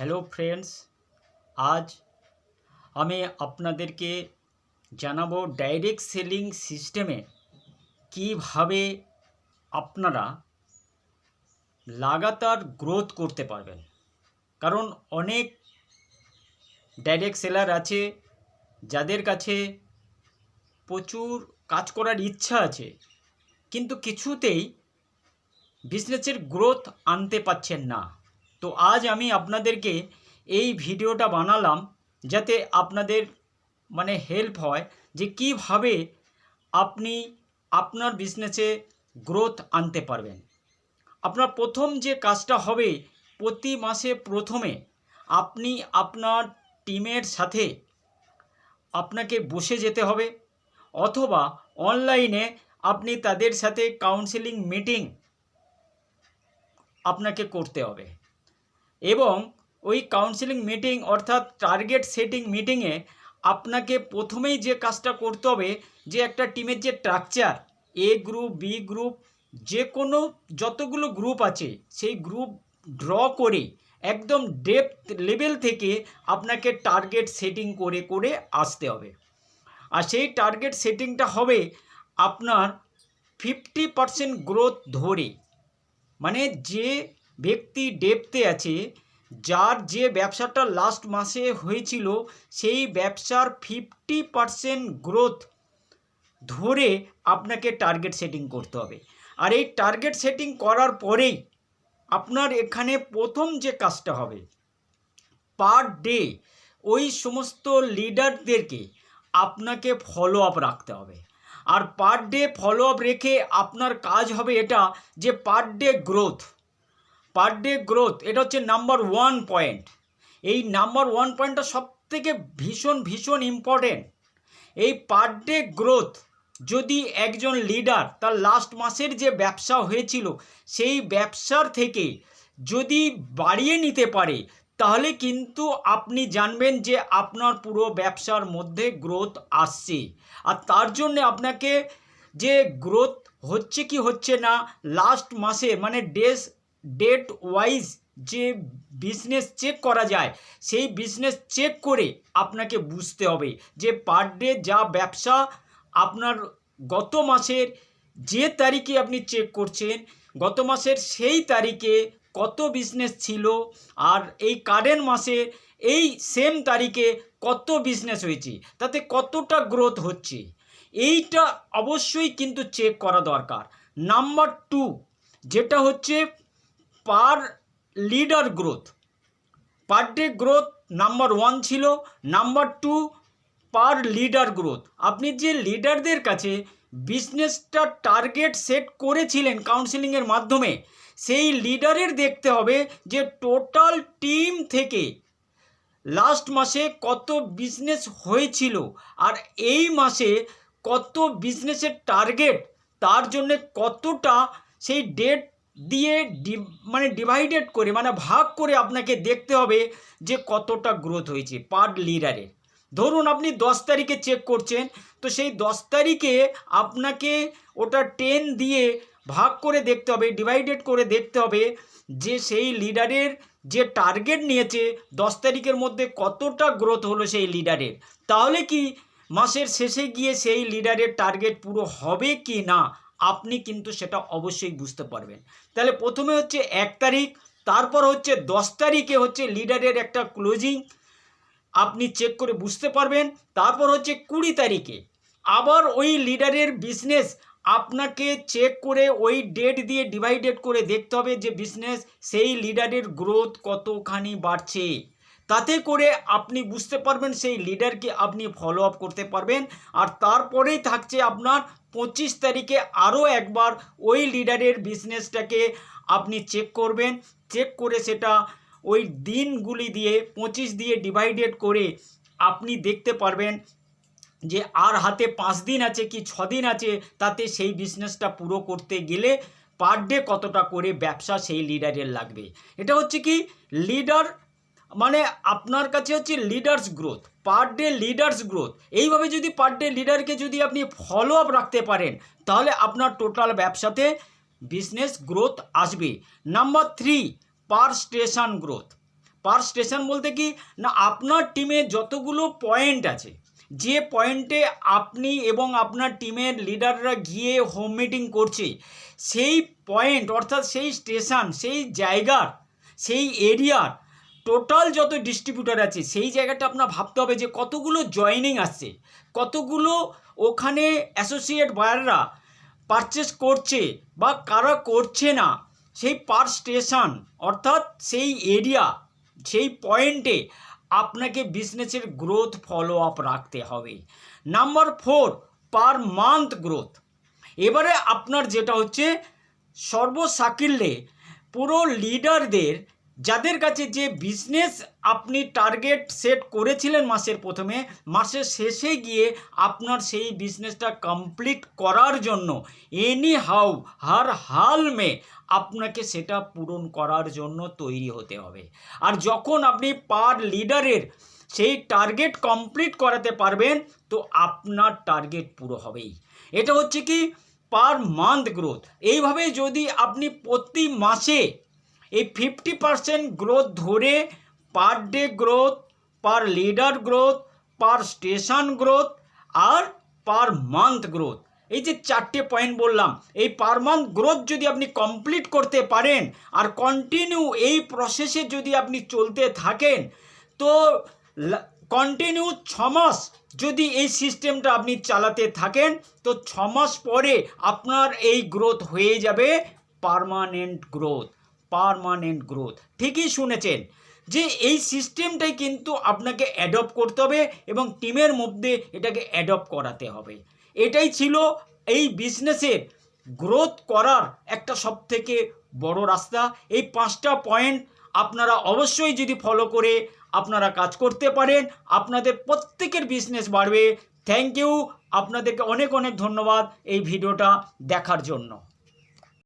Hello friends আজ আমি আপনাদেরকে জানাব ডাইরেক্ট সেলিং সিস্টেমে কীভাবে আপনারা লাগাতার গ্রোথ করতে পারবেন। কারণ অনেক ডাইরেক্ট সেলার আছে, যাদের কাছে প্রচুর কাজ করার ইচ্ছা আছে, কিন্তু কিছুতেই বিজনেসের গ্রোথ আনতে পারছেন না। তো আজ আমি আপনাদেরকে এই ভিডিওটা বানালাম যাতে আপনাদের মানে হেল্প হয় যে কীভাবে আপনি আপনার বিজনেসে গ্রোথ আনতে পারবেন। আপনার প্রথম যে কাজটা হবে, প্রতি মাসে প্রথমে আপনি আপনার টিমের সাথে আপনাকে বসে যেতে হবে অথবা অনলাইনে আপনি তাদের সাথে কাউন্সেলিং মিটিং আপনাকে করতে হবে। এবং ওই কাউন্সেলিং মিটিং অর্থাৎ টার্গেট সেটিং মিটিংয়ে আপনাকে প্রথমেই যে কাজটা করতে হবে, যে একটা টিমের যে structure A group B group যে কোনো যতগুলো গ্রুপ আছে, সেই গ্রুপ ড্র করে একদম ডেপথ লেভেল থেকে আপনাকে টার্গেট সেটিং করে করে আসতে হবে। আর সেই টার্গেট সেটিংটা হবে আপনার ফিফটি পারসেন্ট গ্রোথ ধরে। মানে যে ব্যক্তি ডেপতে আছে। যার যে ব্যবসাটা লাস্ট মাসে হয়েছিল, সেই ব্যবসার ফিফটি পারসেন্ট গ্রোথ ধরে আপনাকে টার্গেট সেটিং করতে হবে। আর এই টার্গেট সেটিং করার পরেই আপনার এখানে প্রথম যে কাজটা হবে পার ডে ওই সমস্ত লিডারদেরকে আপনাকে ফলো আপ রাখতে হবে। আর পার ডে ফলো আপ রেখে আপনার কাজ হবে এটা যে per day growth per day growth এটা হচ্ছে নাম্বার ওয়ান পয়েন্ট এই নাম্বার ওয়ান পয়েন্টটা সব থেকে ভীষণ ভীষণ ইম্পর্টেন্ট এই পার ডে গ্রোথ যদি একজন লিডার তার লাস্ট মাসের যে ব্যবসা হয়েছিল, সেই ব্যবসার থেকে যদি বাড়িয়ে নিতে পারে, তাহলে কিন্তু আপনি জানবেন যে আপনার পুরো ব্যবসার মধ্যে গ্রোথ আসছে। আর তার জন্য আপনাকে যে গ্রোথ হচ্ছে কি হচ্ছে না লাস্ট মাসে মানে ডেস ডেট ওয়াইজ যে বিজনেস চেক করা যায়, সেই বিজনেস চেক করে আপনাকে বুঝতে হবে যে পার ডে যা ব্যবসা আপনার গত মাসের যে তারিখে আপনি চেক করছেন, গত মাসের সেই তারিখে কত বিজনেস ছিল আর এই কারেন্ট মাসে এই সেম তারিখে কত বিজনেস হয়েছে, তাতে কতটা গ্রোথ হচ্ছে, এইটা অবশ্যই কিন্তু চেক করা দরকার। নাম্বার টু যেটা হচ্ছে per leader growth per day growth number one ছিল number two per leader growth আপনি যে লিডারদের কাছে বিজনেসটা টার্গেট সেট করেছিলেন কাউন্সিলিংয়ের মাধ্যমে, সেই লিডারের দেখতে হবে যে টোটাল টিম থেকে লাস্ট মাসে কত বিজনেস হয়েছিল আর এই মাসে কত বিজনেসের টার্গেট তার জন্যে কতটা সেই ডেট দিয়ে ডি মানে ডিভাইডেড করে মানে ভাগ করে আপনাকে দেখতে হবে যে কতটা গ্রোথ হয়েছে পার লিডারে ধরুন আপনি দশ তারিখে চেক করছেন, তো সেই দশ তারিখে আপনাকে ওটা টেন দিয়ে ভাগ করে দেখতে হবে ডিভাইডেড করে দেখতে হবে যে সেই লিডারের যে টার্গেট নিয়েছে, দশ তারিখের মধ্যে কতটা গ্রোথ হলো সেই লিডারের তাহলে কি মাসের শেষে গিয়ে সেই লিডারের টার্গেট পুরো হবে কি না? আপনি কিন্তু সেটা অবশ্যই বুঝতে পারবেন। তাহলে প্রথমে হচ্ছে এক তারিখ, তারপর হচ্ছে দশ তারিখে হচ্ছে লিডারের একটা ক্লোজিং আপনি চেক করে বুঝতে পারবেন। তারপর হচ্ছে কুড়ি তারিখে আবার ওই লিডারের বিজনেস আপনাকে চেক করে ওই ডেট দিয়ে ডিভাইডেড করে দেখতে হবে যে বিজনেস সেই লিডারের গ্রোথ কতখানি বাড়ছে। তাতে করে আপনি বুঝতে পারবেন সেই লিডারকে আপনি ফলো আপ করতে পারবেন। আর তারপরেই থাকছে আপনার পঁচিশ তারিখে আরও একবার ওই লিডারের বিজনেসটাকে আপনি চেক করবেন। চেক করে সেটা ওই দিনগুলি দিয়ে, পঁচিশ দিয়ে ডিভাইডেড করে আপনি দেখতে পারবেন যে আর হাতে পাঁচ দিন আছে কি ছ দিন আছে, তাতে সেই বিজনেসটা পুরো করতে গেলে পার ডে কতটা করে ব্যবসা সেই লিডারের লাগবে। এটা হচ্ছে কি, লিডার মানে আপনার কাছে হচ্ছে leaders growth per day leaders growth এইভাবে যদি পার ডে লিডারকে যদি আপনি ফলো আপ রাখতে পারেন, তাহলে আপনার টোটাল ব্যবসাতে বিজনেস গ্রোথ আসবে। Number three per station growth per station বলতে কি? না, আপনার টিমে যতগুলো পয়েন্ট আছে, যে পয়েন্টে আপনি এবং আপনার টিমের লিডাররা গিয়ে হোম মিটিং করছে, সেই পয়েন্ট অর্থাৎ সেই স্টেশন সেই জায়গার, সেই এরিয়ার টোটাল যত ডিস্ট্রিবিউটার আছে, সেই জায়গাটা আপনার ভাবতে হবে যে কতগুলো জয়েনিং আসছে, কতগুলো ওখানে অ্যাসোসিয়েট বায়াররা পারচেস করছে বা কারা করছে না, সেই পার স্টেশন অর্থাৎ সেই এরিয়া সেই পয়েন্টে আপনাকে বিজনেসের গ্রোথ ফলো আপ রাখতে হবে। Number four per month growth এবারে আপনার যেটা হচ্ছে, সর্বসাকিল্যে পুরো লিডারদের যাদের কাছে যে বিজনেস আপনি টার্গেট সেট করেছিলেন মাসের প্রথমে, মাসের শেষে গিয়ে আপনার সেই বিজনেসটা কমপ্লিট করার জন্য এনি হাউ হার হাল মে আপনাকে সেটা পূরণ করার জন্য তৈরি হতে হবে। আর যখন আপনি পার লিডারের সেই টার্গেট কমপ্লিট করাতে পারবেন, তো আপনার টার্গেট পুরো হবেই। এটা হচ্ছে কি পার মান্থ গ্রোথ এইভাবে যদি আপনি প্রতি মাসে এই ফিফটি পারসেন্ট গ্রোথ ধরে per day growth per leader growth per station growth আর পার মান্থ গ্রোথ এই যে চারটে পয়েন্ট বললাম, এই পার মান্থ গ্রোথ যদি আপনি কমপ্লিট করতে পারেন আর কন্টিনিউ এই প্রসেসে যদি আপনি চলতে থাকেন, তো কন্টিনিউ ছ মাস যদি এই সিস্টেমটা আপনি চালাতে থাকেন, তো ছ মাস পরে আপনার এই গ্রোথ হয়ে যাবে পারমানেন্ট গ্রোথ পারমানেন্ট গ্রোথ ঠিকই শুনেছেন যে এই সিস্টেমটাই কিন্তু আপনাকে অ্যাডপ্ট করতে হবে এবং টিমের মধ্যে এটাকে অ্যাডপ্ট করাতে হবে। এটাই ছিল এই বিজনেসের গ্রোথ করার একটা সবথেকে বড় রাস্তা। এই পাঁচটা পয়েন্ট আপনারা অবশ্যই যদি ফলো করে আপনারা কাজ করতে পারেন, আপনাদের প্রত্যেকের বিজনেস বাড়বে। থ্যাংক ইউ আপনাদেরকে অনেক অনেক ধন্যবাদ এই ভিডিওটা দেখার জন্য।